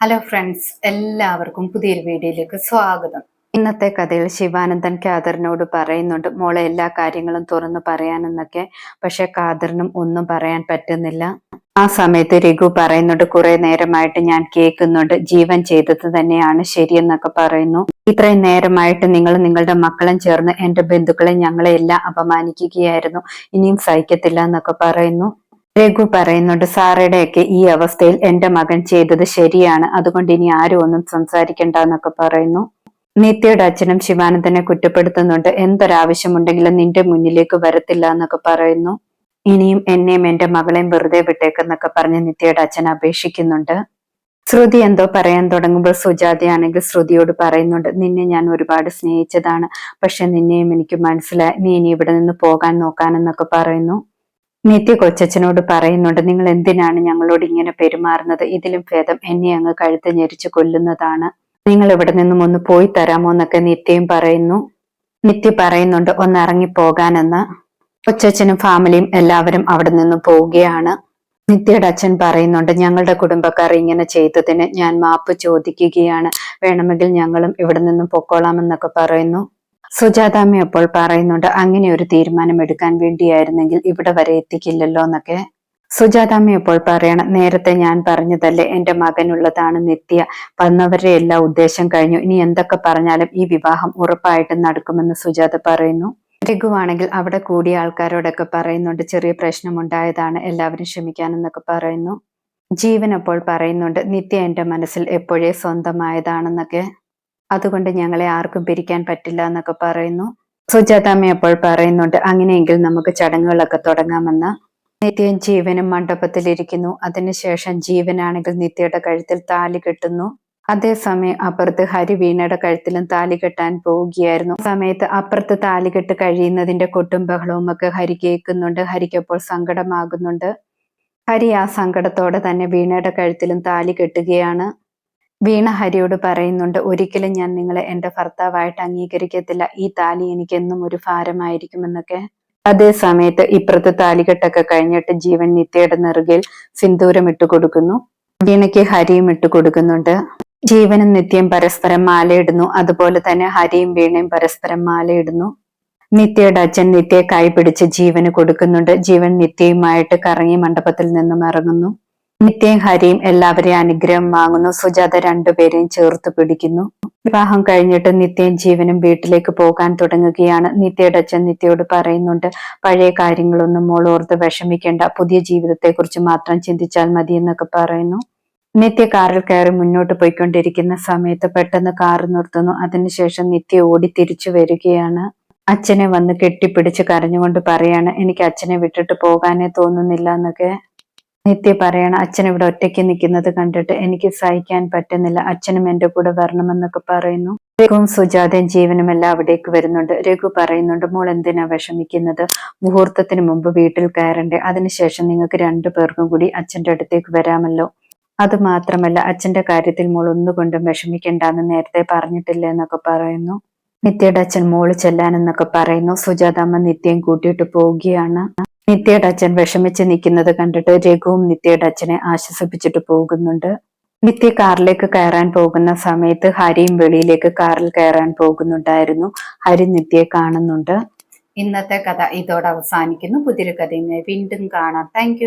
Hello friends എല്ലാവർക്കും പുതിയൊരു വീഡിയോയിലേക്ക് സ്വാഗതം. ഇന്നത്തെ കഥയിൽ ശിവാനന്ദൻ ഖാദറിനോട് പറയുന്നുണ്ട് മോളെ എല്ലാ കാര്യങ്ങളും തുറന്നു പറയാനെന്നൊക്കെ. പക്ഷെ ഖാദറിനും ഒന്നും പറയാൻ പറ്റുന്നില്ല. ആ സമയത്ത് രഘു പറയുന്നുണ്ട് കുറെ നേരമായിട്ട് ഞാൻ കേൾക്കുന്നുണ്ട്. ജീവൻ ചെയ്തത് തന്നെയാണ് ശരിയെന്നൊക്കെ പറയുന്നു. ഇത്രയും നേരമായിട്ട് നിങ്ങൾ നിങ്ങളുടെ മക്കളും ചേർന്ന് എന്റെ ബന്ധുക്കളെ ഞങ്ങളെ എല്ലാം അപമാനിക്കുകയായിരുന്നു. ഇനിയും സഹിക്കത്തില്ല എന്നൊക്കെ പറയുന്നു. രഘു പറയുന്നുണ്ട് സാറയുടെയൊക്കെ ഈ അവസ്ഥയിൽ എന്റെ മകൻ ചെയ്തത് ശരിയാണ്. അതുകൊണ്ട് ഇനി ആരും ഒന്നും സംസാരിക്കണ്ട എന്നൊക്കെ പറയുന്നു. നിത്യയുടെ അച്ഛനും ശിവാനന്ദനെ കുറ്റപ്പെടുത്തുന്നുണ്ട്. എന്തൊരാവശ്യമുണ്ടെങ്കിലും നിന്റെ മുന്നിലേക്ക് വരത്തില്ല എന്നൊക്കെ പറയുന്നു. ഇനിയും എന്നെയും എന്റെ മകളെയും വെറുതെ വിട്ടേക്കെന്നൊക്കെ പറഞ്ഞ് നിത്യയുടെ അച്ഛൻ അപേക്ഷിക്കുന്നുണ്ട്. ശ്രുതി എന്തോ പറയാൻ തുടങ്ങുമ്പോൾ സുജാതയാണെങ്കിൽ ശ്രുതിയോട് പറയുന്നുണ്ട് നിന്നെ ഞാൻ ഒരുപാട് സ്നേഹിച്ചതാണ്. പക്ഷെ നിന്നെയും എനിക്ക് മനസ്സിലായി. നീ ഇനി ഇവിടെ നിന്ന് പോകാൻ നോക്കാനെന്നൊക്കെ പറയുന്നു. നിത്യ കൊച്ചച്ഛനോട് പറയുന്നുണ്ട് നിങ്ങൾ എന്തിനാണ് ഞങ്ങളോട് ഇങ്ങനെ പെരുമാറുന്നത്? ഇതിലും ഭേദം എന്നെ അങ്ങ് കഴുത്ത് ഞെരിച്ച് കൊല്ലുന്നതാണ്. നിങ്ങൾ ഇവിടെ നിന്നും ഒന്ന് പോയി തരാമോ എന്നൊക്കെ നിത്യയും പറയുന്നു. നിത്യ പറയുന്നുണ്ട് ഒന്ന് ഇറങ്ങി പോകാനെന്ന്. കൊച്ചച്ഛനും ഫാമിലിയും എല്ലാവരും അവിടെ നിന്ന് പോവുകയാണ്. നിത്യയുടെ അച്ഛൻ പറയുന്നുണ്ട് ഞങ്ങളുടെ കുടുംബക്കാർ ഇങ്ങനെ ചെയ്തതിന് ഞാൻ മാപ്പ് ചോദിക്കുകയാണ്. വേണമെങ്കിൽ ഞങ്ങളും ഇവിടെ നിന്നും പൊക്കോളാമെന്നൊക്കെ പറയുന്നു. സുജാതാമ്മ അപ്പോൾ പറയുന്നുണ്ട് അങ്ങനെ ഒരു തീരുമാനം എടുക്കാൻ വേണ്ടിയായിരുന്നെങ്കിൽ ഇവിടെ വരെ എത്തിക്കില്ലല്ലോ എന്നൊക്കെ. സുജാതാമ്മ അപ്പോൾ പറയണം നേരത്തെ ഞാൻ പറഞ്ഞതല്ലേ എന്റെ മകനുള്ളതാണ് നിത്യ. വന്നവരുടെ എല്ലാ ഉദ്ദേശം കഴിഞ്ഞു. ഇനി എന്തൊക്കെ പറഞ്ഞാലും ഈ വിവാഹം ഉറപ്പായിട്ടും നടക്കുമെന്ന് സുജാത പറയുന്നു. രഘുവാണെങ്കിൽ അവിടെ കൂടിയ ആൾക്കാരോടൊക്കെ പറയുന്നുണ്ട് ചെറിയ പ്രശ്നമുണ്ടായതാണ് എല്ലാവരും ക്ഷമിക്കാനെന്നൊക്കെ പറയുന്നു. ജീവൻ അപ്പോൾ പറയുന്നുണ്ട് നിത്യ എന്റെ മനസ്സിൽ എപ്പോഴേ സ്വന്തമായതാണെന്നൊക്കെ. അതുകൊണ്ട് ഞങ്ങളെ ആർക്കും പിരിക്കാൻ പറ്റില്ല എന്നൊക്കെ പറയുന്നു. സുജാതാമ്മ അപ്പോൾ പറയുന്നുണ്ട് അങ്ങനെയെങ്കിൽ നമുക്ക് ചടങ്ങുകളൊക്കെ തുടങ്ങാമെന്ന്. നിത്യം ജീവനും മണ്ഡപത്തിലിരിക്കുന്നു അതിനുശേഷം ജീവനാണെങ്കിൽ നിത്യയുടെ കഴുത്തിൽ താലി കെട്ടുന്നു. അതേസമയം അപ്പുറത്ത് ഹരി വീണയുടെ കഴുത്തിലും താലി കെട്ടാൻ പോവുകയായിരുന്നു. സമയത്ത് അപ്പുറത്ത് താലി കെട്ട് കഴിയുന്നതിന്റെ കൊട്ടും ബഹളവും ഒക്കെ ഹരി കേൾക്കുന്നുണ്ട്. ഹരിക്കപ്പോൾ സങ്കടമാകുന്നുണ്ട്. ഹരി ആ സങ്കടത്തോടെ തന്നെ വീണയുടെ കഴുത്തിലും താലി കെട്ടുകയാണ്. വീണ ഹരിയോട് പറയുന്നുണ്ട് ഒരിക്കലും ഞാൻ നിങ്ങളെ എന്റെ ഭർത്താവായിട്ട് അംഗീകരിക്കത്തില്ല. ഈ താലി എനിക്ക് എന്നും ഒരു ഭാരമായിരിക്കുമെന്നൊക്കെ. അതേ സമയത്ത് ഇപ്പുറത്ത് താലികെട്ടൊക്കെ കഴിഞ്ഞിട്ട് ജീവൻ നിത്യയുടെ നെറുകിൽ സിന്ദൂരം ഇട്ടു കൊടുക്കുന്നു വീണയ്ക്ക് ഹരിയും ഇട്ടു കൊടുക്കുന്നുണ്ട് ജീവനും നിത്യം പരസ്പരം മാലയിടുന്നു. അതുപോലെ തന്നെ ഹരിയും വീണയും പരസ്പരം മാലയിടുന്നു. നിത്യയുടെ അച്ഛൻ നിത്യയെ കൈപിടിച്ച് ജീവന് കൊടുക്കുന്നുണ്ട്. ജീവൻ നിത്യയുമായിട്ട് കറങ്ങി മണ്ഡപത്തിൽ നിന്നും ഇറങ്ങുന്നു. നിത്യയും ഹരിയും എല്ലാവരെയും അനുഗ്രഹം വാങ്ങുന്നു. സുജാത രണ്ടുപേരെയും ചേർത്ത് പിടിക്കുന്നു. വിവാഹം കഴിഞ്ഞിട്ട് നിത്യം ജീവനും വീട്ടിലേക്ക് പോകാൻ തുടങ്ങുകയാണ്. നിത്യയുടെ അച്ഛൻ നിത്യയോട് പറയുന്നുണ്ട് പഴയ കാര്യങ്ങളൊന്നും മോൾ ഓർത്ത് വിഷമിക്കേണ്ട. പുതിയ ജീവിതത്തെക്കുറിച്ച് മാത്രം ചിന്തിച്ചാൽ മതി എന്നൊക്കെ പറയുന്നു. നിത്യ കാറിൽ കയറി മുന്നോട്ട് പോയിക്കൊണ്ടിരിക്കുന്ന സമയത്ത് പെട്ടെന്ന് കാർ നിർത്തുന്നു. അതിനുശേഷം നിത്യ ഓടി തിരിച്ചു വരികയാണ്. അച്ഛനെ വന്ന് കെട്ടിപ്പിടിച്ച് കരഞ്ഞുകൊണ്ട് പറയാണ് എനിക്ക് അച്ഛനെ വിട്ടിട്ട് പോകാനേ തോന്നുന്നില്ല എന്നൊക്കെ. നിത്യ പറയണ അച്ഛൻ ഇവിടെ ഒറ്റയ്ക്ക് നിൽക്കുന്നത് കണ്ടിട്ട് എനിക്ക് സഹിക്കാൻ പറ്റുന്നില്ല. അച്ഛനും എന്റെ കൂടെ വരണമെന്നൊക്കെ പറയുന്നു. രഘുവും സുജാതയും ജീവനും എല്ലാം അവിടേക്ക് വരുന്നുണ്ട്. രഘു പറയുന്നുണ്ട് മോൾ എന്തിനാ വിഷമിക്കുന്നത്? മുഹൂർത്തത്തിന് മുമ്പ് വീട്ടിൽ കയറണ്ടേ? അതിനുശേഷം നിങ്ങൾക്ക് രണ്ടു പേർക്കും കൂടി അച്ഛന്റെ അടുത്തേക്ക് വരാമല്ലോ. അത് മാത്രമല്ല അച്ഛന്റെ കാര്യത്തിൽ മോൾ ഒന്നുകൊണ്ടും വിഷമിക്കണ്ടെന്ന് നേരത്തെ പറഞ്ഞിട്ടില്ല എന്നൊക്കെ പറയുന്നു. നിത്യയുടെ അച്ഛൻ മോൾ ചെല്ലാനെന്നൊക്കെ പറയുന്നു. സുജാതമ്മ നിത്യം കൂട്ടിയിട്ട് പോവുകയാണ്. നിത്യയുടെ അച്ഛൻ വിഷമിച്ച് നിൽക്കുന്നത് കണ്ടിട്ട് രഘുവും നിത്യയുടെ അച്ഛനെ ആശ്വസിപ്പിച്ചിട്ട് പോകുന്നുണ്ട്. നിത്യ കാറിലേക്ക് കയറാൻ പോകുന്ന സമയത്ത് ഹരിയും വെളിയിലേക്ക് കാറിൽ കയറാൻ പോകുന്നുണ്ടായിരുന്നു. ഹരി നിത്യയെ കാണുന്നുണ്ട്. ഇന്നത്തെ കഥ ഇതോടെ അവസാനിക്കുന്നു. പുതിയൊരു കഥയുമായി വീണ്ടും കാണാം. താങ്ക്